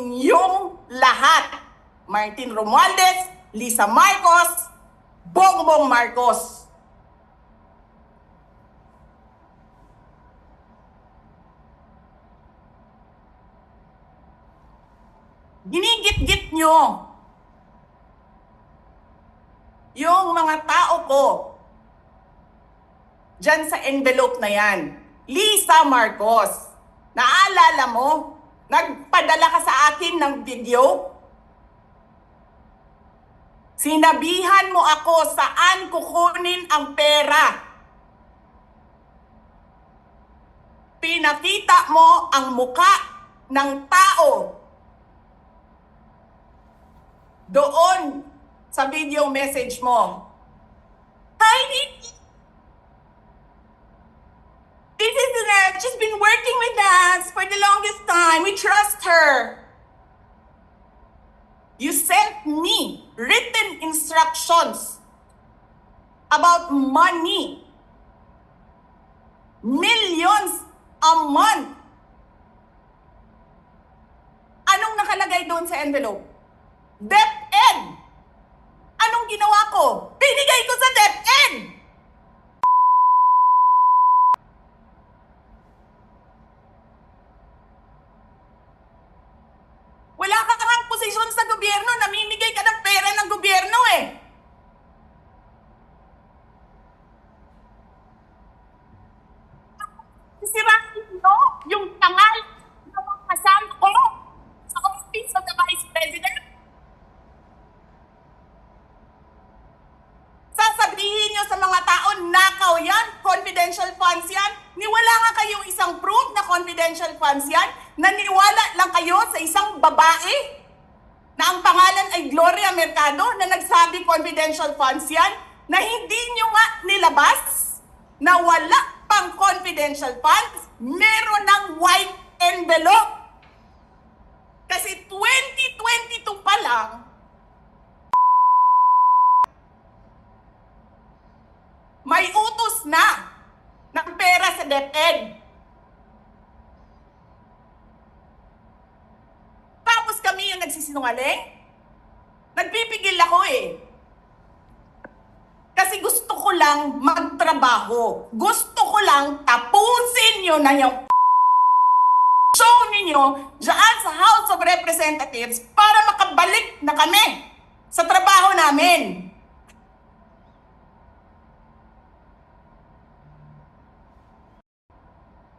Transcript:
yung lahat. Martin Romualdez, Lisa Marcos, Bongbong Marcos. Ginigit-git nyo yung mga tao ko dyan sa envelope na yan. Lisa Marcos, naalala mo? Nagpadala ka sa akin ng video? Sinabihan mo ako saan kukunin ang pera. Pinakita mo ang muka ng tao doon sa video message mo. Hi! This is uh, she's been working with us for the longest. We trust her. You sent me written instructions about money. Millions a month. Anong nakalagay doon sa envelope? DepEd. Anong ginawa ko? Binigay ko sa DepEd. Wala ka kang posisyon sa gobyerno, namimigay ka ng pera ng gobyerno eh. Sisirain mo yung tangal na mga ko sa office of the Vice President. Sasabihin nyo sa mga tao, nakaw yan, confidential funds yan. Niwala nga kayong isang proof na confidential funds yan. Naniwala lang kayo sa isang babae na ang pangalan ay Gloria Mercado na nagsabi confidential funds yan na hindi nyo nga nilabas na wala pang confidential funds, meron ng white envelope. Kasi 2022 pa lang, may utos na ng pera sa DepEd. Tapos kami yung nagsisinungaling? Nagpipigil ako eh. Kasi gusto ko lang magtrabaho. Gusto ko lang tapusin nyo na yung show ninyo dyan sa House of Representatives para makabalik na kami sa trabaho namin.